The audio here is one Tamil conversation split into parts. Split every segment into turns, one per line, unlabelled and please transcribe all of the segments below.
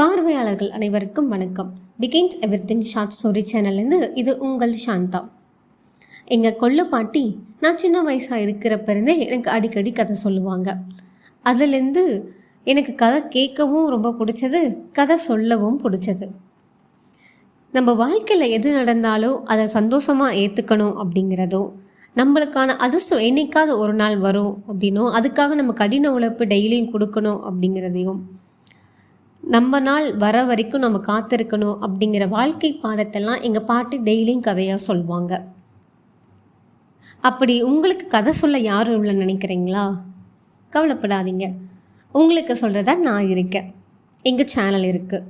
பார்வையாளர்கள் அனைவருக்கும் வணக்கம். பிகின்ஸ் எவ்ரிதிங் ஷார்ட் ஸ்டோரி சேனல்லேருந்து இது உங்கள் சாந்தா. எங்கள் கொள்ளு பாட்டி நான் சின்ன வயசாக இருக்கிறப்ப இருந்தே எனக்கு அடிக்கடி கதை சொல்லுவாங்க. அதுலேருந்து எனக்கு கதை கேட்கவும் ரொம்ப பிடிச்சது கதை சொல்லவும் பிடிச்சது. நம்ம வாழ்க்கையில் எது நடந்தாலும் அதை சந்தோஷமாக ஏற்றுக்கணும் அப்படிங்கிறதோ நம்மளுக்கான அதிர்ஷ்டம் என்னைக்காவது ஒரு நாள் வரும் அப்படின்னும் அதுக்காக நம்ம கடின உழைப்பு டெய்லியும் கொடுக்கணும் அப்படிங்கிறதையும் நம்ம நாள் வர வரைக்கும் நம்ம காத்திருக்கணும் அப்படிங்கிற வாழ்க்கை பாடத்தெல்லாம் எங்கள் பாட்டி டெய்லியும் கதையாக சொல்லுவாங்க அப்படி உங்களுக்கு கதை சொல்ல யாரும் இல்லை நினைக்கிறீங்களா? கவலைப்படாதீங்க. உங்களுக்கு சொல்கிறதா நான் இருக்கேன். எங்கள் சேனல் இருக்குது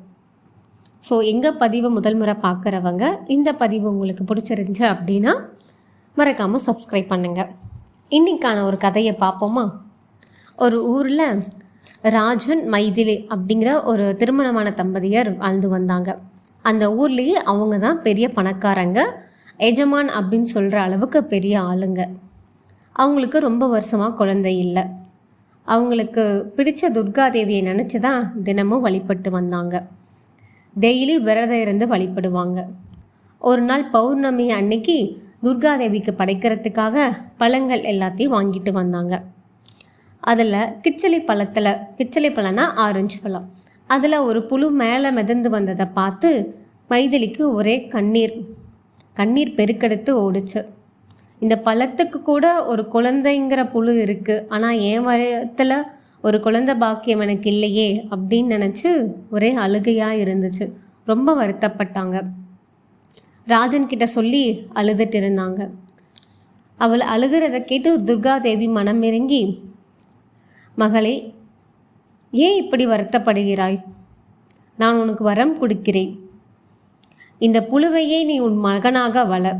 ஸோ எங்கள் பதிவை முதல் முறை பார்க்குறவங்க இந்த பதிவு உங்களுக்கு பிடிச்சிருந்துச்சு அப்படின்னா மறக்காமல் சப்ஸ்கிரைப் பண்ணுங்கள் இன்றைக்கான ஒரு கதையை பார்ப்போமா? ஒரு ஊரில் ராஜன் மைதிலி அப்படிங்கிற ஒரு திருமணமான தம்பதியர் வாழ்ந்து வந்தாங்க. அந்த ஊர்லேயே அவங்க தான் பெரிய பணக்காரங்க எஜமான் அப்படின்னு சொல்கிற அளவுக்கு பெரிய ஆளுங்க. அவங்களுக்கு ரொம்ப வருஷமாக குழந்தை இல்லை. அவங்களுக்கு பிடிச்ச துர்காதேவியை நினச்சி தான் தினமும் வழிபட்டு வந்தாங்க. டெய்லி விரதம் இருந்து வழிபடுவாங்க. ஒரு நாள் பௌர்ணமி அன்னைக்கு துர்காதேவிக்கு படைக்கிறதுக்காக பழங்கள் எல்லாத்தையும் வாங்கிட்டு வந்தாங்க. அதில் கிச்சலி பழத்தில் கிச்சலி பழம்னா ஆரஞ்சு பழம். அதில் ஒரு புழு மேலே மிதந்து வந்ததை பார்த்து மைதிலிக்கு ஒரே கண்ணீர் கண்ணீர் பெருக்கெடுத்து ஓடுச்சு. இந்த பழத்துக்கு கூட ஒரு குழந்தைங்கிற புழு இருக்குது ஆனால் என் வயத்தில் ஒரு குழந்தை பாக்கியம் எனக்கு இல்லையே அப்படின்னு நினச்சி ஒரே அழுகையாக இருந்துச்சு. ரொம்ப வருத்தப்பட்டாங்க. ராஜன் கிட்ட சொல்லி அழுதுட்டு இருந்தாங்க. அவள் அழுகிறத கேட்டு துர்காதேவி மனம் இறங்கி மகளே ஏன் இப்படி வருத்தப்படுகிறாய்? நான் உனக்கு வரம் கொடுக்கிறேன். இந்த புழுவையே நீ உன் மகனாக வள.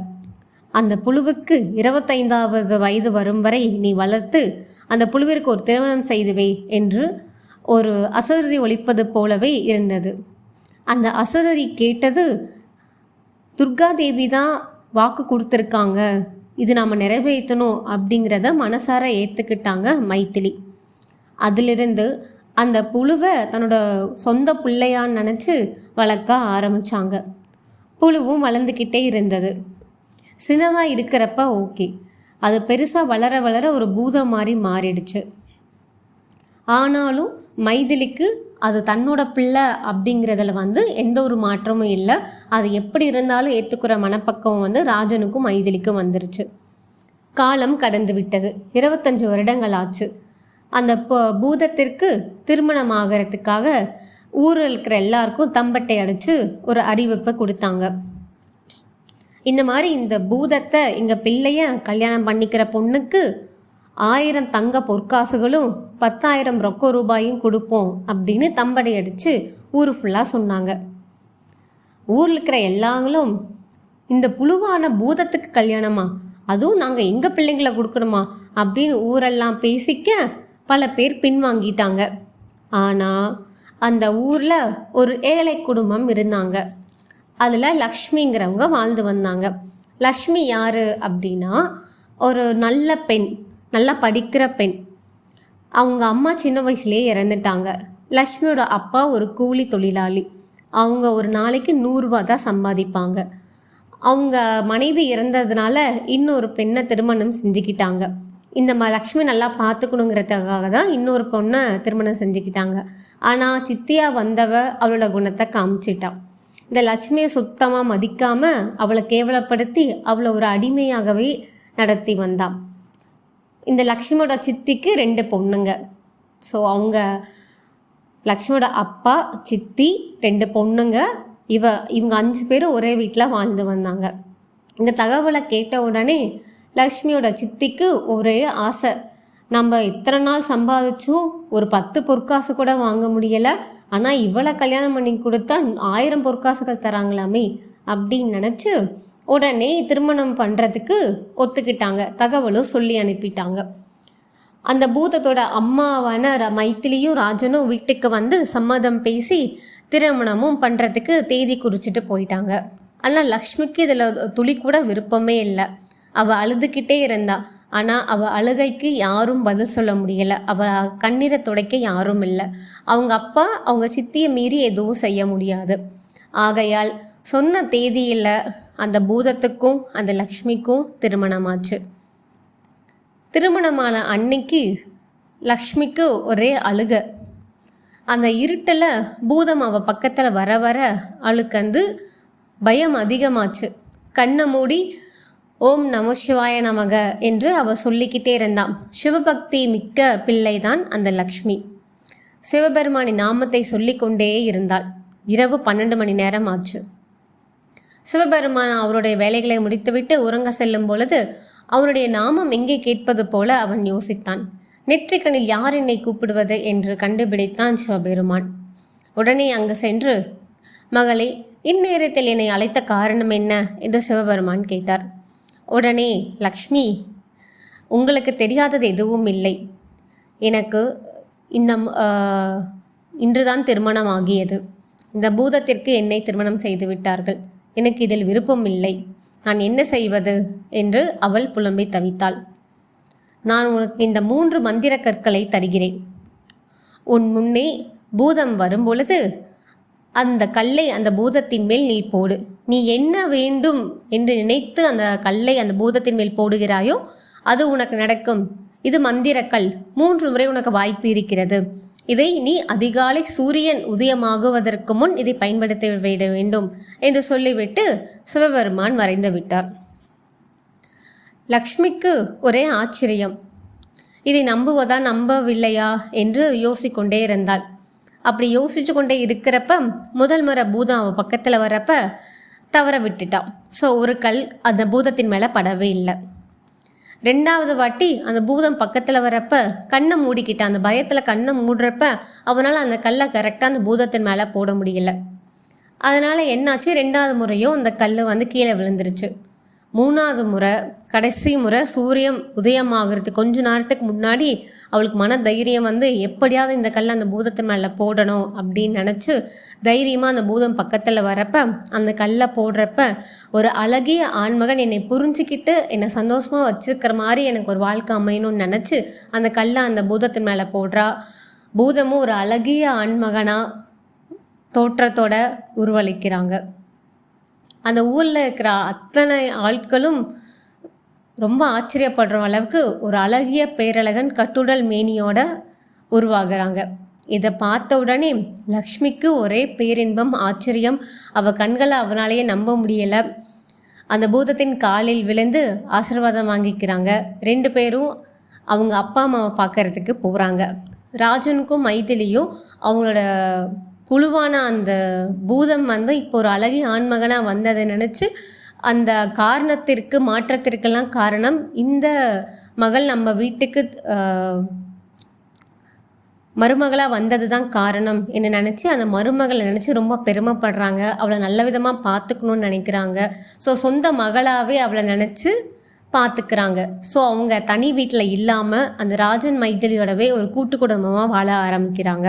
அந்த புழுவுக்கு இருபத்தைந்தாவது வயது வரும் வரை நீ வளர்த்து அந்த புழுவிற்கு ஒரு திருமணம் செய்துவே என்று ஒரு அசரரி ஒழிப்பது போலவே இருந்தது. அந்த அசரரி கேட்டது துர்காதேவி தான் வாக்கு கொடுத்துருக்காங்க. இது நாம் நிறைவேற்றணும் அப்படிங்கிறத மனசார ஏற்றுக்கிட்டாங்க மைத்திலி. அதிலிருந்து அந்த புழுவை தன்னோட சொந்த பிள்ளையான்னு நினச்சி வளர்க்க ஆரம்பித்தாங்க புழுவும் வளர்ந்துக்கிட்டே இருந்தது. சின்னதாக இருக்கிறப்ப ஓகே. அது பெருசாக வளர வளர ஒரு பூதம் மாதிரி மாறிடுச்சு. ஆனாலும் மைதிலிக்கு அது தன்னோட பிள்ளை அப்படிங்கிறதுல வந்து எந்த ஒரு மாற்றமும் இல்லை. அது எப்படி இருந்தாலும் ஏற்றுக்கிற மனப்பக்கம் வந்து ராஜனுக்கும் மைதிலிக்கும் வந்துருச்சு. காலம் கடந்து விட்டது. இருபத்தஞ்சு வருடங்கள் ஆச்சு. அந்த பூதத்திற்கு திருமணம் ஆகிறதுக்காக ஊரில் இருக்கிற எல்லாருக்கும் தம்பட்டை அடித்து ஒரு அறிவிப்பை கொடுத்தாங்க. இந்த மாதிரி இந்த பூதத்தை எங்கள் பிள்ளைய கல்யாணம் பண்ணிக்கிற பொண்ணுக்கு ஆயிரம் தங்க பொற்காசுகளும் பத்தாயிரம் ரொக்க ரூபாயும் கொடுப்போம் அப்படின்னு தம்படை அடித்து ஊர் ஃபுல்லாக சொன்னாங்க. ஊரில் இருக்கிற எல்லாங்களும் இந்த புழுவான பூதத்துக்கு கல்யாணமா? அதுவும் நாங்கள் எங்கள் பிள்ளைங்களை கொடுக்கணுமா? அப்படின்னு ஊரெல்லாம் பேசிக்க பல பேர் பின்வாங்கிட்டாங்க. ஆனால் அந்த ஊரில் ஒரு ஏழை குடும்பம் இருந்தாங்க. அதில் லக்ஷ்மிங்கிறவங்க வாழ்ந்து வந்தாங்க. லக்ஷ்மி யார் அப்படின்னா ஒரு நல்ல பெண் நல்லா படிக்கிற பெண். அவங்க அம்மா சின்ன வயசுலேயே இறந்துட்டாங்க. லக்ஷ்மியோட அப்பா ஒரு கூலி தொழிலாளி. அவங்க ஒரு நாளைக்கு நூறுரூவா தான் சம்பாதிப்பாங்க. அவங்க மனைவி இறந்ததுனால இன்னொரு பெண்ணை திருமணம் செஞ்சுக்கிட்டாங்க. இந்த ம லக்ஷ்மி நல்லா பார்த்துக்கணுங்கிறதுக்காக தான் இன்னொரு பொண்ணை திருமணம் செஞ்சுக்கிட்டாங்க. ஆனால் சித்தியாக வந்தவ அவளோட குணத்தை காமிச்சிட்டான் இந்த லக்ஷ்மியை சுத்தமாக மதிக்காமல் அவளை கேவலப்படுத்தி அவளை ஒரு அடிமையாகவே நடத்தி வந்தான் இந்த லக்ஷ்மியோட சித்திக்கு ரெண்டு பொண்ணுங்க. ஸோ அவங்க லக்ஷ்மியோட அப்பா சித்தி ரெண்டு பொண்ணுங்க. இவ இவங்க அஞ்சு பேர் ஒரே வீட்டில் வாழ்ந்து வந்தாங்க. இந்த தகவலை கேட்ட உடனே லக்ஷ்மியோட சித்திக்கு ஒரே ஆசை. நம்ம இத்தனை நாள் சம்பாதிச்சும் ஒரு பத்து பொற்காசு கூட வாங்க முடியலை. ஆனால் இவ்வளோ கல்யாணம் பண்ணி கொடுத்தா ஆயிரம் பொற்காசுகள் தராங்களாமே அப்படின்னு நினச்சி உடனே திருமணம் பண்ணுறதுக்கு ஒத்துக்கிட்டாங்க. தகவலும் சொல்லி அனுப்பிட்டாங்க. அந்த பூதத்தோட அம்மாவான மைத்திலியும் ராஜனும் வீட்டுக்கு வந்து சம்மதம் பேசி திருமணமும் பண்ணுறதுக்கு தேதி குறிச்சிட்டு போயிட்டாங்க. ஆனால் லக்ஷ்மிக்கு இதில் துளி கூட விருப்பமே இல்லை. அவள் அழுதுகிட்டே இருந்தா. ஆனால் அவள் அழுகைக்கு யாரும் பதில் சொல்ல முடியலை. அவள் கண்ணீரை துடைக்க யாரும் இல்லை. அவங்க அப்பா அவங்க சித்தியை மீறி எதுவும் செய்ய முடியாது. ஆகையால் சொன்ன தேதியில் அந்த பூதத்துக்கும் அந்த லக்ஷ்மிக்கும் திருமணமாச்சு. திருமணமான அன்னைக்கு லக்ஷ்மிக்கு ஒரே அழுக. அந்த இருட்டில் பூதம் அவள் பக்கத்தில் வர வர அழுக்கந்து வந்து பயம் அதிகமாச்சு. கண்ணை மூடி ஓம் நம சிவாய நமக என்று அவள் சொல்லிக்கிட்டே இருந்தான் சிவபக்தி மிக்க பிள்ளைதான் அந்த லக்ஷ்மி. சிவபெருமானின் நாமத்தை சொல்லிக்கொண்டே இருந்தாள். இரவு பன்னெண்டு மணி நேரம் ஆச்சு. சிவபெருமான் அவருடைய வேலைகளை முடித்துவிட்டு உறங்க செல்லும் பொழுது அவனுடைய நாமம் எங்கே கேட்பது போல அவன் யோசித்தான். நெற்றிக்கணில் யார் என்னை கூப்பிடுவது என்று கண்டுபிடித்தான் சிவபெருமான். உடனே அங்கு சென்று மகளே இந்நேரத்தில் என்னை அழைத்த காரணம் என்ன? என்று சிவபெருமான் கேட்டார். உடனே லக்ஷ்மி உங்களுக்கு தெரியாதது எதுவும் இல்லை. எனக்கு இந்த இன்றுதான் திருமணம் ஆகியது. இந்த பூதத்திற்கு என்னை திருமணம் செய்து விட்டார்கள். எனக்கு இதில் விருப்பம் இல்லை. நான் என்ன செய்வது? என்று அவள் புலம்பி தவித்தாள். நான் உனக்கு இந்த மூன்று மந்திர கற்களை தருகிறேன். உன் முன்னே பூதம் வரும்பொழுது அந்த கல்லை அந்த பூதத்தின் மேல் நீ போடு. நீ என்ன வேண்டும் என்று நினைத்து அந்த கல்லை அந்த பூதத்தின் மேல் போடுகிறாயோ அது உனக்கு நடக்கும். இது மந்திரக்கல். மூன்று முறை உனக்கு வாய்ப்பு இருக்கிறது. இதை நீ அதிகாலை சூரியன் உதயமாகுவதற்கு முன் இதை பயன்படுத்தி விட வேண்டும் என்று சொல்லிவிட்டு சிவபெருமான் மறைந்து விட்டார். லக்ஷ்மிக்கு ஒரே ஆச்சரியம். இதை நம்புவதா நம்பவில்லையா என்று யோசிக்கொண்டே இருந்தாள். அப்படி யோசிச்சு கொண்டே இருக்கிறப்ப முதல் முறை பூதம் அவன் பக்கத்தில் வர்றப்ப தவற விட்டுட்டான். ஸோ ஒரு கல் அந்த பூதத்தின் மேலே படவே இல்லை. ரெண்டாவது வாட்டி அந்த பூதம் பக்கத்தில் வரப்ப கண்ணை மூடிக்கிட்டான் அந்த பயத்தில் கண்ணை மூடுறப்ப அவனால் அந்த கல்லை கரெக்டாக அந்த பூதத்தின் மேலே போட முடியல. அதனால் என்னாச்சு? ரெண்டாவது முறையும் அந்த கல் வந்து கீழே விழுந்துருச்சு. மூணாவது முறை கடைசி முறை சூரியன் உதயமாகிறதுக்கு கொஞ்ச நேரத்துக்கு முன்னாடி அவளுக்கு மன தைரியம் வந்து எப்படியாவது இந்த கல்லை அந்த பூதத்து மேலே போடணும் அப்படின்னு நினச்சி தைரியமாக அந்த பூதம் பக்கத்தில் வரப்ப அந்த கல்லை போடுறப்ப ஒரு அழகிய ஆண்மகன் என்னை புரிஞ்சுக்கிட்டு என்னை சந்தோஷமாக வச்சுருக்கிற மாதிரி எனக்கு ஒரு வாழ்க்கை அமையணும்னு நினச்சி அந்த கல்லை அந்த பூதத்தின் மேலே போடுறா. பூதமும் ஒரு அழகிய ஆண்மகனாக தோற்றத்தோட உருவளிக்கிறாங்க. அந்த ஊரில் இருக்கிற அத்தனை ஆட்களும் ரொம்ப ஆச்சரியப்படுற அளவுக்கு ஒரு அழகிய பேரழகன் கட்டுடல் மேனியோட உருவாகிறாங்க. இதை பார்த்த உடனே லக்ஷ்மிக்கு ஒரே பேரின்பம் ஆச்சரியம். அவ கண்களை அவனாலேயே நம்ப முடியலை. அந்த பூதத்தின் காலில் விழுந்து ஆசீர்வாதம் வாங்கிக்கிறாங்க. ரெண்டு பேரும் அவங்க அப்பா அம்மாவை பார்க்கறதுக்கு போகிறாங்க ராஜனுக்கும் மைதிலியும் அவங்களோட குழுவான அந்த பூதம் வந்து இப்போ ஒரு அழகிய ஆண்மகனாக வந்ததை நினச்சி அந்த காரணத்திற்கு மாற்றத்திற்கெல்லாம் காரணம் இந்த மகள் நம்ம வீட்டுக்கு மருமகளாக வந்தது தான் காரணம் என்ன நினச்சி அந்த மருமகளை நினச்சி ரொம்ப பெருமைப்படுறாங்க. அவளை நல்ல விதமாக பார்த்துக்கணும்னு நினைக்கிறாங்க. ஸோ சொந்த மகளாகவே அவளை நினச்சி பார்த்துக்கிறாங்க. ஸோ அவங்க தனி வீட்டில் இல்லாமல் அந்த ராஜன் மைதிலியோடவே ஒரு கூட்டு குடும்பமாக வாழ ஆரம்பிக்கிறாங்க.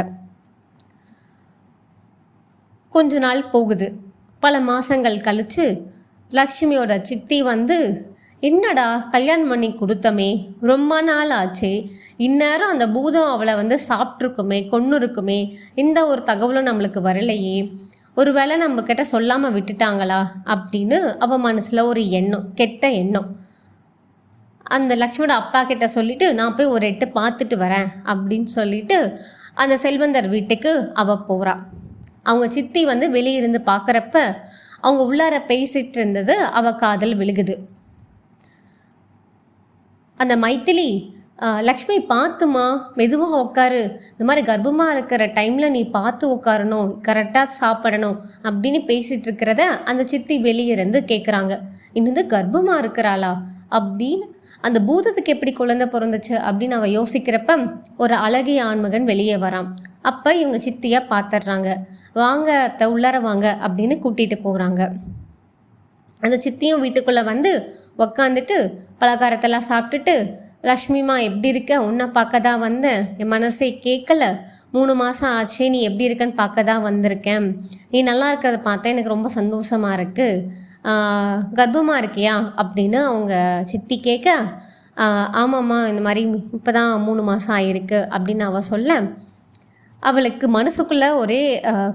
கொஞ்ச நாள் போகுது. பல மாதங்கள் கழித்து லக்ஷ்மியோட சித்தி வந்து என்னடா கல்யாணம் பண்ணி கொடுத்தமே ரொம்ப நாள் ஆச்சு. இந்நேரம் அந்த பூதம் அவளை வந்து சாப்பிட்ருக்குமே கொன்று இருக்குமே இந்த ஒரு தகவலும் நம்மளுக்கு வரலையே. ஒருவேளை நம்ம கிட்ட சொல்லாமல் விட்டுட்டாங்களா? அப்படின்னு அவ மனசில் ஒரு எண்ணம் கெட்ட எண்ணம். அந்த லக்ஷ்மியோட அப்பா கிட்ட சொல்லிட்டு நான் போய் ஒரு எட்டு பார்த்துட்டு வரேன் அப்படின்னு சொல்லிட்டு அந்த செல்வந்தர் வீட்டுக்கு அவ போகிறாள் அவங்க சித்தி வந்து வெளியே இருந்து பார்க்குறப்ப அவங்க உள்ளார பேசிட்டு இருந்தது அவ காதல் விழுகுது. அந்த மைத்திலி லக்ஷ்மி பார்த்துமா மெதுவாக உட்காரு இந்த மாதிரி கர்ப்பமாக இருக்கிற டைமில் நீ பார்த்து உட்காரணும் கரெக்டாக சாப்பிடணும் அப்படின்னு பேசிகிட்டு இருக்கிறத அந்த சித்தி வெளியே இருந்து கேட்குறாங்க இன்னது கர்ப்பமாக இருக்கிறாளா? அப்படின்னு அந்த பூதத்துக்கு எப்படி குழந்தை பிறந்துச்சு அப்படின்னு அவ யோசிக்கிறப்ப ஒரு அழகிய ஆண்மகன் வெளியே வரான். அப்போ இவங்க சித்தியை பார்த்துடுறாங்க வாங்க அத்தை உள்ளார வாங்க அப்படின்னு கூட்டிகிட்டு போகிறாங்க அந்த சித்தியும் வீட்டுக்குள்ளே வந்து உக்காந்துட்டு பலகாரத்தெல்லாம் சாப்பிட்டுட்டு லக்ஷ்மிமா எப்படி இருக்க? உன்னை பார்க்க தான் வந்தேன். என் மனசே கேட்கல. மூணு மாதம் ஆச்சு. நீ எப்படி இருக்கன்னு பார்க்க தான் வந்திருக்கேன். நீ நல்லா இருக்கிறத பார்த்தா எனக்கு ரொம்ப சந்தோஷமாக இருக்குது கர்ப்பமாக இருக்கியா அப்படின்னு அவங்க சித்தி கேட்க ஆமாம்மா இந்த மாதிரி இப்போ தான் மூணு மாதம் ஆயிருக்கு அப்படின்னு அவள் சொல்ல. அவளுக்கு மனசுக்குள்ளே ஒரே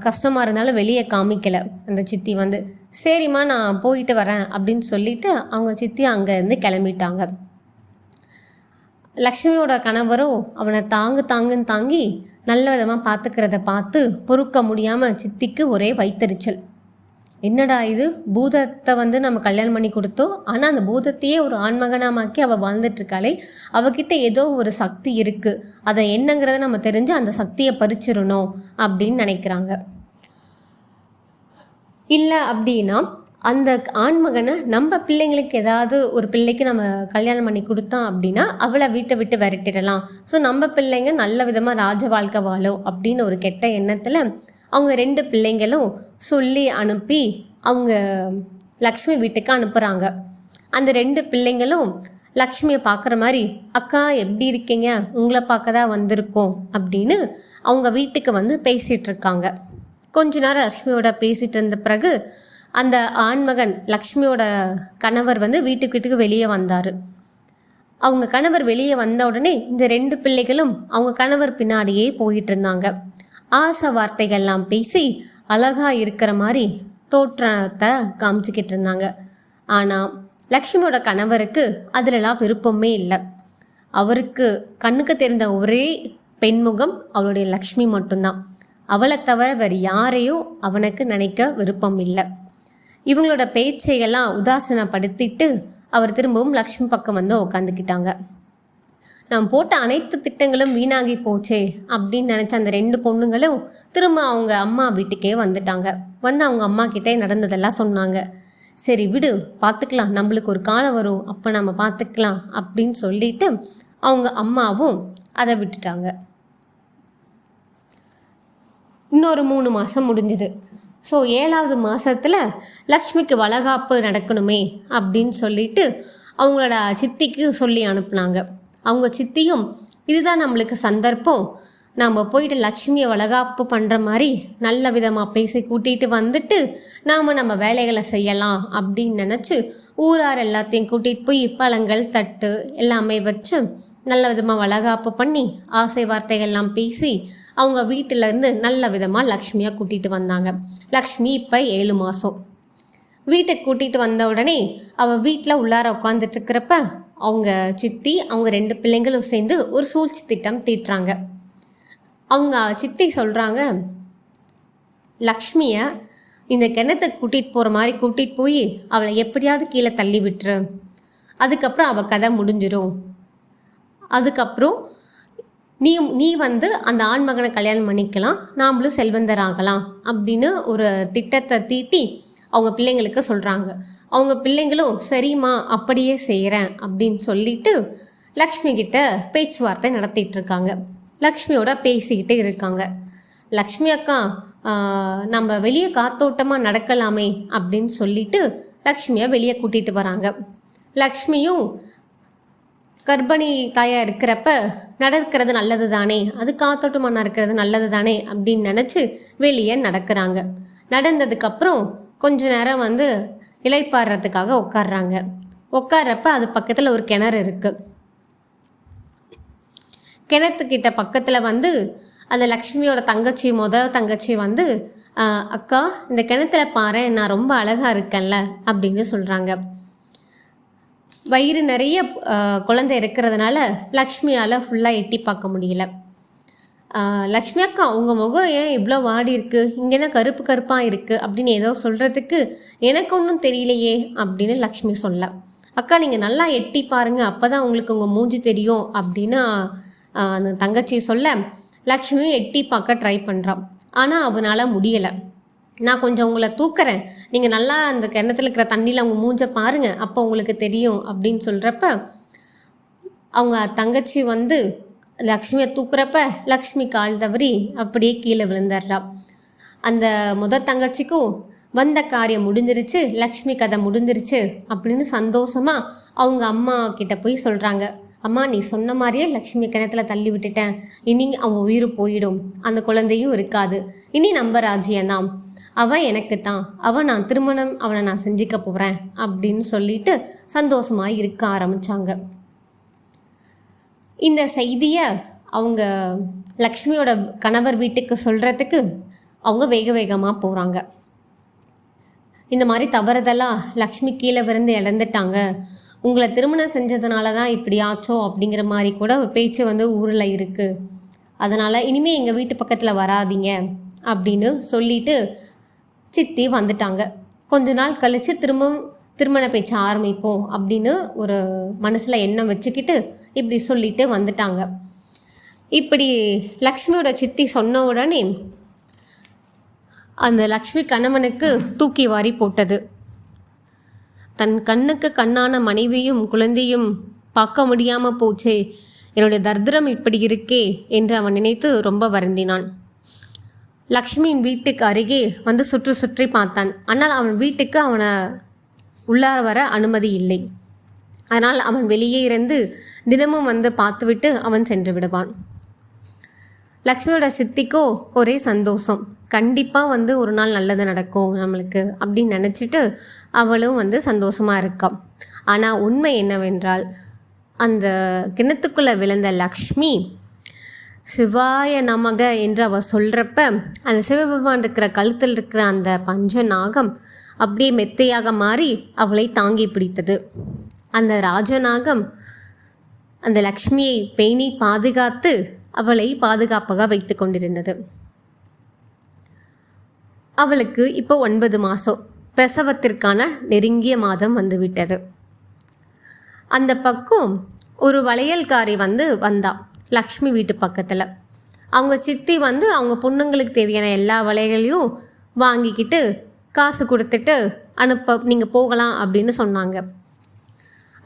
கஷ்டமாக இருந்தாலும் வெளியே காமிக்கலை அந்த சித்தி வந்து. சரிம்மா நான் போயிட்டு வரேன் அப்படின்னு சொல்லிட்டு அவங்க சித்தி அங்கேருந்து கிளம்பிட்டாங்க. லக்ஷ்மியோட கணவரும் அவனை தாங்கு தாங்குன்னு தாங்கி நல்ல விதமாக பார்த்துக்கிறத பார்த்து பொறுக்க முடியாமல் சித்திக்கு ஒரே வைத்தறிச்சல் என்னடா இது? பூதத்தை வந்து நம்ம கல்யாணம் பண்ணி கொடுத்தோம். ஆனால் அந்த பூதத்தையே ஒரு ஆண்மகனாமாக்கி அவள் வாழ்ந்துட்டுருக்காளே. அவகிட்ட ஏதோ ஒரு சக்தி இருக்குது அதை என்னங்கிறத நம்ம தெரிஞ்சு அந்த சக்தியை பறிச்சிடணும் அப்படின்னு நினைக்கிறாங்க. இல்லை அப்படின்னா அந்த ஆண்மகனை நம்ம பிள்ளைங்களுக்கு ஏதாவது ஒரு பிள்ளைக்கு நம்ம கல்யாணம் பண்ணி கொடுத்தோம் அப்படின்னா அவளை வீட்டை விட்டு விரட்டிடலாம். ஸோ நம்ம பிள்ளைங்க நல்ல விதமாக ராஜ வாழ்க்கை வாழும் அப்படின்னு ஒரு கெட்ட எண்ணத்தில் அவங்க ரெண்டு பிள்ளைங்களும் சொல்லி அனுப்பி அவங்க லக்ஷ்மி வீட்டுக்கு அனுப்புகிறாங்க அந்த ரெண்டு பிள்ளைங்களும் லக்ஷ்மியை பார்க்குற மாதிரி அக்கா எப்படி இருக்கீங்க? உங்களை பார்க்க தான் வந்திருக்கோம். அப்படின்னு அவங்க வீட்டுக்கு வந்து பேசிகிட்டு இருக்காங்க. கொஞ்ச நேரம் லக்ஷ்மியோட பேசிகிட்டு இருந்த பிறகு அந்த ஆண்மகன் லக்ஷ்மியோட கணவர் வந்து வீட்டுக்கு வீட்டுக்கு வெளியே வந்தார். அவங்க கணவர் வெளியே வந்த உடனே இந்த ரெண்டு பிள்ளைகளும் அவங்க கணவர் பின்னாடியே போயிட்டு இருந்தாங்க. ஆசை வார்த்தைகள்லாம் பேசி அழகா இருக்கிற மாதிரி தோற்றத்தை காமிச்சிக்கிட்டு இருந்தாங்க. ஆனால் லக்ஷ்மியோட கணவருக்கு அதிலெல்லாம் விருப்பமே இல்லை. அவருக்கு கண்ணுக்கு தெரிந்த ஒரே பெண்முகம் அவளுடைய லக்ஷ்மி மட்டும்தான். அவளை தவிர வேறு யாரையும் அவனுக்கு நினைக்க விருப்பம் இல்லை. இவங்களோட பேச்சையெல்லாம் உதாசீனப்படுத்திட்டு அவர் திரும்பவும் லக்ஷ்மி பக்கம் வந்து உக்காந்துக்கிட்டாங்க. நாம் போட்ட அனைத்து திட்டங்களும் வீணாகி போச்சே அப்படின்னு நினச்ச அந்த ரெண்டு பொண்ணுங்களும் திரும்ப அவங்க அம்மா வீட்டுக்கே வந்துட்டாங்க. வந்து அவங்க அம்மா கிட்டே நடந்ததெல்லாம் சொன்னாங்க. சரி விடு பார்த்துக்கலாம் நம்மளுக்கு ஒரு காலம் வரும் அப்போ நம்ம பார்த்துக்கலாம் அப்படின்னு சொல்லிட்டு அவங்க அம்மாவும் அதை விட்டுட்டாங்க. இன்னொரு மூணு மாதம் முடிஞ்சுது. ஸோ ஏழாவது மாதத்தில் லக்ஷ்மிக்கு வளகாப்பு நடக்கணுமே அப்படின்னு சொல்லிட்டு அவங்களோட சித்திக்கு சொல்லி அனுப்புனாங்க. அவங்க சித்தியும் இதுதான் நம்மளுக்கு சந்தர்ப்பம். நாம் போயிட்டு லக்ஷ்மியை வளகாப்பு பண்ணுற மாதிரி நல்ல விதமாக பேசி கூட்டிகிட்டு வந்துட்டு நாம் நம்ம வேலைகளை செய்யலாம் அப்படின்னு நினச்சி ஊரார் எல்லாத்தையும் கூட்டிகிட்டு போய் பழங்கள் தட்டு எல்லாமே வச்சு நல்ல விதமாக வளகாப்பு பண்ணி ஆசை வார்த்தைகள்லாம் பேசி அவங்க வீட்டிலேருந்து நல்ல விதமாக லக்ஷ்மியாக கூட்டிகிட்டு வந்தாங்க. லக்ஷ்மி இப்போ ஏழு மாதம் வீட்டுக்கு கூட்டிகிட்டு வந்த உடனே அவள் வீட்டில் உள்ளார உட்காந்துட்டு இருக்கிறப்ப அவங்க சித்தி அவங்க ரெண்டு பிள்ளைங்களும் சேர்ந்து ஒரு சூழ்ச்சி திட்டம் தீட்டுறாங்க. அவங்க சித்தி சொல்கிறாங்க லக்ஷ்மியை இந்த கிணத்தை கூட்டிகிட்டு போகிற மாதிரி கூட்டிகிட்டு போய் அவளை எப்படியாவது கீழே தள்ளி விட்டுரு. அதுக்கப்புறம் அவள் கதை முடிஞ்சிடும் அதுக்கப்புறம் நீ நீ வந்து அந்த ஆண்மகனை கல்யாணம் பண்ணிக்கலாம் நாமளும் செல்வந்தர் ஆகலாம் அப்படின்னு ஒரு திட்டத்தை தீட்டி அவங்க பிள்ளைங்களுக்கு சொல்கிறாங்க அவங்க பிள்ளைங்களும் சரிம்மா அப்படியே செய்கிறேன் அப்படின்னு சொல்லிட்டு லக்ஷ்மி கிட்ட பேச்சுவார்த்தை நடத்திட்டு இருக்காங்க. லக்ஷ்மியோட பேசிக்கிட்டு இருக்காங்க. லக்ஷ்மி அக்கா நம்ம வெளியே காத்தோட்டமாக நடக்கலாமே அப்படின்னு சொல்லிட்டு லக்ஷ்மியை வெளியே கூட்டிகிட்டு வராங்க. லக்ஷ்மியும் கர்ப்பிணி தாயாக இருக்கிறப்ப நடக்கிறது நல்லது தானே அது காத்தோட்டமாக நடக்கிறது நல்லது தானே அப்படின்னு நினச்சி வெளியே நடக்கிறாங்க. நடந்ததுக்கப்புறம் கொஞ்ச நேரம் வந்து இலைப்பாடுறதுக்காக உட்காடுறாங்க உட்காரப்ப அது பக்கத்தில் ஒரு கிணறு இருக்குது கிணத்துக்கிட்ட பக்கத்தில் வந்து அந்த லக்ஷ்மியோட தங்கச்சி முத தங்கச்சி வந்து அக்கா இந்த கிணத்துல பாரு நான் ரொம்ப அழகாக இருக்கேன்ல அப்படின்னு சொல்கிறாங்க வயிறு நிறைய குழந்தை இருக்கிறதுனால லக்ஷ்மியால் ஃபுல்லாக எட்டி பார்க்க முடியல. லக்ஷ்மி அக்கா உங்கள் முகம் ஏன் இவ்வளோ வாடி இருக்கு? இங்கே என்ன கருப்பு கருப்பாக இருக்குது அப்படின்னு ஏதோ சொல்கிறதுக்கு எனக்கு ஒன்றும் தெரியலையே அப்படின்னு லக்ஷ்மி சொல்ல. அக்கா நீங்கள் நல்லா எட்டி பாருங்கள் அப்போ தான் உங்களுக்கு உங்கள் மூஞ்சி தெரியும் அப்படின்னு அந்த தங்கச்சி சொல்ல லக்ஷ்மியும் எட்டி பார்க்க ட்ரை பண்ணுறான் ஆனால் அவனால் முடியலை. நான் கொஞ்சம் உங்களை தூக்குறேன். நீங்கள் நல்லா அந்த கிணத்துல இருக்கிற தண்ணியில் அவங்க மூஞ்ச பாருங்கள் அப்போ உங்களுக்கு தெரியும் அப்படின்னு சொல்கிறப்ப அவங்க தங்கச்சி வந்து லக்ஷ்மியை தூக்குறப்ப லக்ஷ்மி கால் தவறி அப்படியே கீழே விழுந்துடுறா. அந்த முத தங்கச்சிக்கும் வந்த காரியம் முடிஞ்சிருச்சு லக்ஷ்மி கதை முடிஞ்சிருச்சு அப்படின்னு சந்தோஷமா அவங்க அம்மா கிட்ட போய் சொல்கிறாங்க அம்மா நீ சொன்ன மாதிரியே லக்ஷ்மி கிணத்துல தள்ளி விட்டுட்டேன். இனி அவன் உயிர் போயிடும். அந்த குழந்தையும் இருக்காது. இனி நம்ம ராஜ்யந்தான் அவன் எனக்கு தான். அவன் நான் திருமணம் அவனை நான் செஞ்சுக்க போகிறேன் அப்படின்னு சொல்லிட்டு சந்தோஷமாக இருக்க ஆரம்பித்தாங்க இந்த செய்தியை அவங்க லக்ஷ்மியோட கணவர் வீட்டுக்கு சொல்கிறதுக்கு அவங்க வேக வேகமாக போகிறாங்க இந்த மாதிரி தவறுதெல்லாம் லக்ஷ்மி கீழே விருந்து இழந்துட்டாங்க. உங்களை திருமணம் செஞ்சதுனால தான் இப்படி ஆச்சோ அப்படிங்கிற மாதிரி கூட பேச்சு வந்து ஊரில் இருக்குது அதனால் இனிமேல் எங்கள் வீட்டு பக்கத்தில் வராதீங்க அப்படின்னு சொல்லிட்டு சித்தி வந்துட்டாங்க. கொஞ்ச நாள் கழித்து திரும்பவும் திருமண பேச்சு ஆரம்பிப்போம் அப்படின்னு ஒரு மனசில் எண்ணம் வச்சுக்கிட்டு இப்படி சொல்லிட்டு வந்துட்டாங்க. இப்படி லக்ஷ்மியோட சித்தி சொன்ன உடனே அந்த லக்ஷ்மி கணவனுக்கு தூக்கி வாரி போட்டது. தன் கண்ணுக்கு கண்ணான மனைவியும் குழந்தையும் பார்க்க முடியாமல் போச்சே என்னுடைய தர்திரம் இப்படி இருக்கே என்று அவன் நினைத்து ரொம்ப வருந்தினான். லக்ஷ்மியின் வீட்டுக்கு அருகே வந்து சுற்றி சுற்றி பார்த்தான். ஆனால் அவன் வீட்டுக்கு அவனை உள்ளார வர அனுமதி இல்லை. அதனால் அவன் வெளியே இருந்து தினமும் வந்து பார்த்துவிட்டு அவன் சென்று விடுவான். லக்ஷ்மியோட சித்திக்கோ ஒரே சந்தோஷம். கண்டிப்பாக வந்து ஒரு நாள் நல்லது நடக்கும் நம்மளுக்கு அப்படின்னு நினச்சிட்டு அவளும் வந்து சந்தோஷமாக இருக்காள் ஆனால் உண்மை என்னவென்றால் அந்த கிணத்துக்குள்ளே விழுந்த லக்ஷ்மி சிவாய நமக என்று அவள் சொல்கிறப்ப அந்த சிவபெருமான் இருக்கிற கழுத்தில் இருக்கிற அந்த பஞ்ச நாகம் அப்படியே மெத்தையாக மாறி அவளை தாங்கி பிடித்தது. அந்த ராஜநாகம் அந்த லக்ஷ்மியை பேணி பாதுகாத்து அவளை பாதுகாப்பாக வைத்து கொண்டிருந்தது. அவளுக்கு இப்போ ஒன்பது மாதம் பிரசவத்திற்கான நெருங்கிய மாதம் வந்துவிட்டது. அந்த பக்கம் ஒரு வளையல்காரி வந்து வந்தா லக்ஷ்மி வீட்டு பக்கத்தில். அவங்க சித்தி வந்து அவங்க பொண்ணுங்களுக்கு தேவையான எல்லா வளையலையும் வாங்கிக்கிட்டு காசு கொடுத்துட்டு அனுப்ப நீங்கள் போகலாம் அப்படின்னு சொன்னாங்க.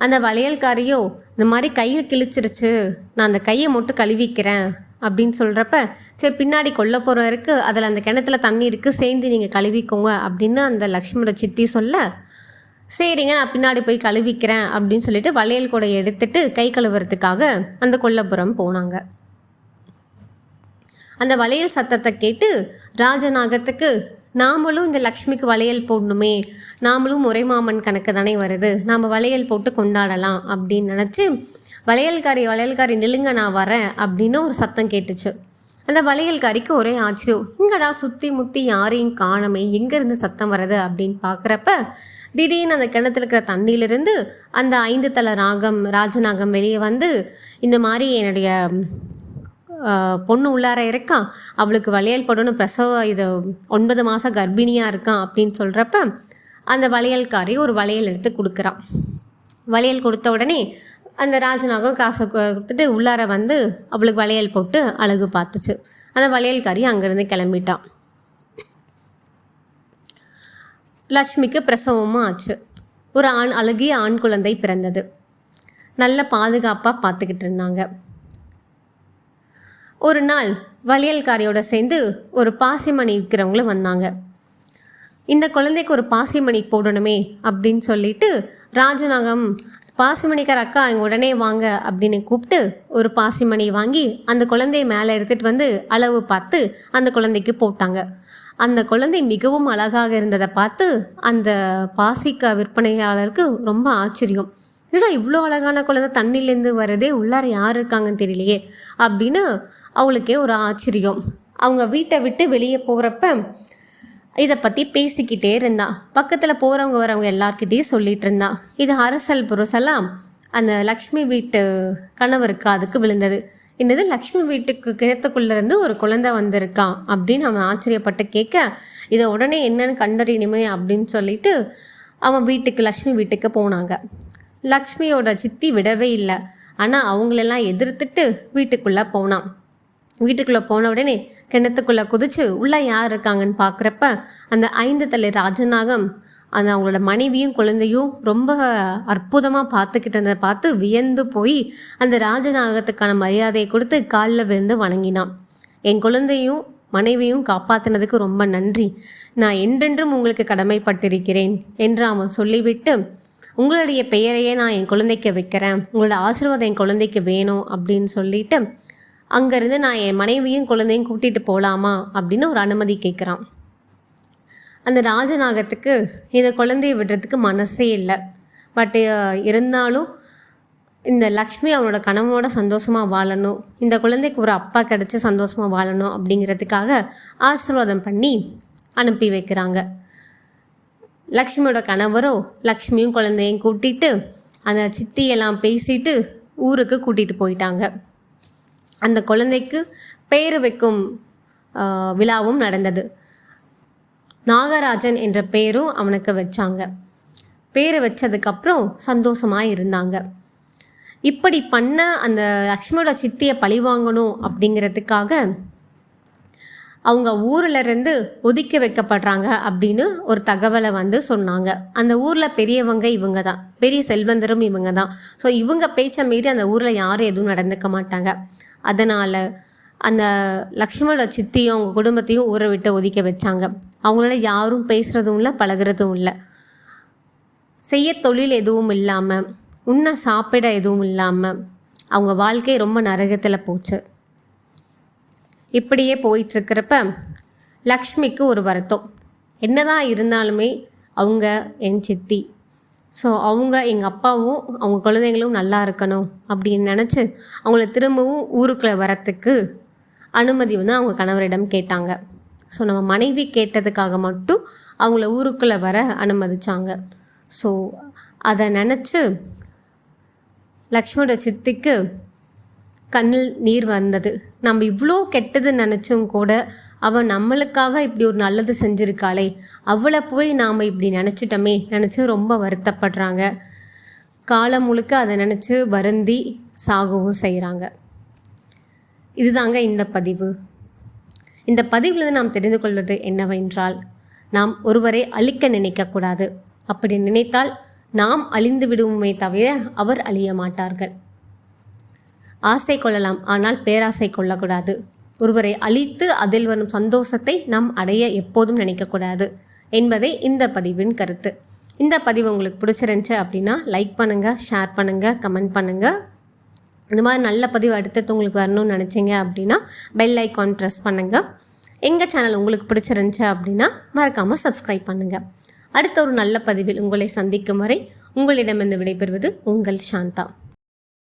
அந்த வளையல்காரியோ இந்த மாதிரி கையை கிழிச்சிருச்சு நான் அந்த கையை மட்டும் கழுவிக்கிறேன் அப்படின்னு சொல்கிறப்ப சரி பின்னாடி கொல்ல போகிற இருக்குது அதில் அந்த கிணத்துல தண்ணி இருக்குது சேர்ந்து நீங்கள் கழுவிக்கோங்க அப்படின்னு அந்த லக்ஷ்மியோட சித்தி சொல்ல சரிங்க நான் பின்னாடி போய் கழுவிக்கிறேன் அப்படின்னு சொல்லிட்டு வளையல் கூட எடுத்துட்டு கை கழுவுறதுக்காக அந்த கொல்லப்புறம் போனாங்க. அந்த வளையல் சத்தத்தை கேட்டு ராஜநாகத்துக்கு நாமளும் இந்த லக்ஷ்மிக்கு வளையல் போடணுமே. நாமளும் ஒரே மாமன் கணக்கு தானே வருது. நாம் வளையல் போட்டு கொண்டாடலாம் அப்படின்னு நினச்சி வளையல்காரி வளையல்காரி நில்லுங்க நான் வரேன் அப்படின்னு ஒரு சத்தம் கேட்டுச்சு. அந்த வளையல்காரிக்கு ஒரே ஆச்சரியம். இங்கடா சுற்றி முற்றி யாரையும் காணமே எங்கேருந்து சத்தம் வருது அப்படின்னு பார்க்குறப்ப திடீர்னு அந்த கிணத்துல இருக்கிற தண்ணியிலிருந்து அந்த ஐந்து தலை ராகம் ராஜநாகம் வெளியே வந்து இந்த மாதிரி என்னுடைய பொண்ணு உள்ளார இருக்கான். அவளுக்கு வளையல் போடணும். பிரசவ இது ஒன்பது மாதம் கர்ப்பிணியாக இருக்கான் அப்படின்னு சொல்கிறப்ப அந்த வளையல்காரி ஒரு வளையல் எடுத்து கொடுக்குறான். வளையல் கொடுத்த உடனே அந்த ராஜநாகம் காசை கொடுத்துட்டு உள்ளார வந்து அவளுக்கு வளையல் போட்டு அழகு பார்த்துச்சு. அந்த வளையல்காரி அங்கேருந்து கிளம்பிட்டான். லக்ஷ்மிக்கு பிரசவமும் ஆச்சு. ஒரு ஆண் அழகிய ஆண் குழந்தை பிறந்தது. நல்ல பாதுகாப்பாக பார்த்துக்கிட்டு இருந்தாங்க. ஒரு நாள் வளையல்காரியோட சேர்ந்து ஒரு பாசிமணி விற்கிறவங்களும் வந்தாங்க. இந்த குழந்தைக்கு ஒரு பாசிமணி போடணுமே அப்படின்னு சொல்லிட்டு ராஜநாகம் பாசிமணிக்கார அக்கா இங்கே உடனே வாங்க அப்படின்னு கூப்பிட்டு ஒரு பாசிமணி வாங்கி அந்த குழந்தைய மேலே எடுத்துகிட்டு வந்து அளவு பார்த்து அந்த குழந்தைக்கு போட்டாங்க. அந்த குழந்தை மிகவும் அழகாக இருந்ததை பார்த்து அந்த பாசிக்க விற்பனையாளருக்கு ரொம்ப ஆச்சரியம். என்னடா இவ்வளோ அழகான குழந்தை தண்ணிலேருந்து வரதே உள்ளார யார் இருக்காங்கன்னு தெரியலையே அப்படின்னு அவளுக்கே ஒரு ஆச்சரியம். அவங்க வீட்டை விட்டு வெளியே போகிறப்ப இதை பற்றி பேசிக்கிட்டே இருந்தான் பக்கத்தில் போகிறவங்க வரவங்க எல்லார்கிட்டேயும் சொல்லிகிட்டு இருந்தான் இது அரசல் புருசெல்லாம் அந்த லக்ஷ்மி வீட்டு கணவருக்கு அதுக்கு விழுந்தது. என்னது? லக்ஷ்மி வீட்டுக்கு கிணத்துக்குள்ளேருந்து ஒரு குழந்தை வந்திருக்கான் அப்படின்னு அவன் ஆச்சரியப்பட்டு கேட்க இதை உடனே என்னன்னு கண்டறியணுமே அப்படின்னு சொல்லிட்டு அவன் வீட்டுக்கு லக்ஷ்மி வீட்டுக்கு போனாங்க. லக்ஷ்மியோட சித்தி விடவே இல்லை. ஆனால் அவங்களெல்லாம் எதிர்த்துட்டு வீட்டுக்குள்ளே போனான். வீட்டுக்குள்ளே போன உடனே கிணத்துக்குள்ளே குதிச்சு உள்ளே யார் இருக்காங்கன்னு பார்க்குறப்ப அந்த ஐந்து தலை ராஜநாகம் அந்த அவங்களோட மனைவியும் குழந்தையும் ரொம்ப அற்புதமாக பார்த்துக்கிட்டு பார்த்து வியந்து போய் அந்த ராஜநாகத்துக்கான மரியாதையை கொடுத்து காலில் விழுந்து வணங்கினான். என் குழந்தையும் மனைவியும் காப்பாற்றினதுக்கு ரொம்ப நன்றி. நான் என்றென்றும் உங்களுக்கு கடமைப்பட்டிருக்கிறேன் என்று அவன் சொல்லிவிட்டு உங்களுடைய பெயரையே நான் என் குழந்தைக்கு வைக்கிறேன் உங்களோட ஆசீர்வாதம் என் குழந்தைக்கு வேணும் அப்படின்னு சொல்லிட்டு அங்கேருந்து நான் என் மனைவியும் குழந்தையும் கூட்டிகிட்டு போகலாமா அப்படின்னு ஒரு அனுமதி கேட்குறான் அந்த ராஜநாகத்துக்கு இந்த குழந்தைய விடுறதுக்கு மனசே இல்லை. பட் இருந்தாலும் இந்த லக்ஷ்மி அவனோட கணவனோட சந்தோஷமாக வாழணும். இந்த குழந்தைக்கு ஒரு அப்பா கிடச்சி சந்தோஷமாக வாழணும் அப்படிங்கிறதுக்காக ஆசீர்வாதம் பண்ணி அனுப்பி வைக்கிறாங்க. லக்ஷ்மியோட கணவரோ லக்ஷ்மியும் குழந்தையும் கூட்டிட்டு அந்த சித்தியெல்லாம் பேசிட்டு ஊருக்கு கூட்டிகிட்டு போயிட்டாங்க. அந்த குழந்தைக்கு பேர் வைக்கும் விழாவும் நடந்தது. நாகராஜன் என்ற பெயரும் அவனுக்கு வச்சாங்க. பேரை வச்சதுக்கப்புறம் சந்தோஷமாக இருந்தாங்க. இப்படி பண்ண அந்த லக்ஷ்மியோட சித்தியை பழி வாங்கணும் அப்படிங்கிறதுக்காக அவங்க ஊரில் இருந்து ஒதுக்கி வைக்கப்படுறாங்க அப்படின்னு ஒரு தகவலை வந்து சொன்னாங்க. அந்த ஊரில் பெரியவங்க இவங்க தான். பெரிய செல்வந்தரும் இவங்க தான். ஸோ இவங்க பேச்சை மீறி அந்த ஊரில் யாரும் எதுவும் நடந்துக்க மாட்டாங்க. அதனால் அந்த லக்ஷ்மணோட சித்தியும் அவங்க குடும்பத்தையும் ஊரை விட்டு ஒதுக்க வச்சாங்க. அவங்களால யாரும் பேசுகிறதும் இல்லை பழகுறதும் இல்லை. செய்ய தொழில் எதுவும் இல்லாமல் உண்ண சாப்பிட எதுவும் இல்லாமல் அவங்க வாழ்க்கை ரொம்ப நரகத்தில் போச்சு. இப்படியே போயிட்டுருக்கிறப்ப லக்ஷ்மிக்கு ஒரு வருத்தம். என்னதான் இருந்தாலுமே அவங்க என் சித்தி ஸோ அவங்க எங்கள் அப்பாவும் அவங்க குழந்தைங்களும் நல்லா இருக்கணும் அப்படின்னு நினச்சி அவங்கள திரும்பவும் ஊருக்குள்ளே வரத்துக்கு அனுமதி வந்து அவங்க கணவரிடம் கேட்டாங்க. ஸோ நம்ம மனைவி கேட்டதுக்காக மட்டும் அவங்கள ஊருக்குள்ளே வர அனுமதிச்சாங்க. ஸோ அதை நினச்சி லக்ஷ்மணோட சித்திக்கு கண்ணில் நீர் வந்தது. நம்ம இவ்வளோ கெட்டது நினச்சும் கூட அவள் நம்மளுக்காக இப்படி ஒரு நல்லது செஞ்சுருக்காளே. அவளை போய் நாம் இப்படி நினச்சிட்டோமே. நினச்சி ரொம்ப வருத்தப்படுறாங்க. காலம் முழுக்க அதை நினச்சி வருந்தி சாகவும் செய்கிறாங்க இதுதாங்க இந்த பதிவு. இந்த பதிவிலிருந்து நாம் தெரிந்து கொள்வது என்னவென்றால் நாம் ஒருவரை அழிக்க நினைக்கக்கூடாது. அப்படி நினைத்தால் நாம் அழிந்து விடுவோமே தவிர அவர் அழிய மாட்டார்கள். ஆசை கொள்ளலாம். ஆனால் பேராசை கொள்ளக்கூடாது. ஒருவரை அழித்து அதில் வரும் சந்தோஷத்தை நாம் அடைய எப்போதும் நினைக்கக்கூடாது என்பதே இந்த பதிவின் கருத்து. இந்த பதிவு உங்களுக்கு பிடிச்சிருந்துச்சு அப்படின்னா லைக் பண்ணுங்கள் ஷேர் பண்ணுங்கள் கமெண்ட் பண்ணுங்கள் இந்த மாதிரி நல்ல பதிவு அடுத்தடுத்து உங்களுக்கு வரணும்னு நினச்சிங்க அப்படின்னா பெல் ஐக்கான் ப்ரெஸ் பண்ணுங்கள் எங்கள் சேனல் உங்களுக்கு பிடிச்சிருந்துச்சு அப்படின்னா மறக்காமல் சப்ஸ்கிரைப் பண்ணுங்கள் அடுத்த ஒரு நல்ல பதிவில் உங்களை சந்திக்கும் வரை உங்களிடமிருந்து விடைபெறுவது உங்கள் சாந்தா.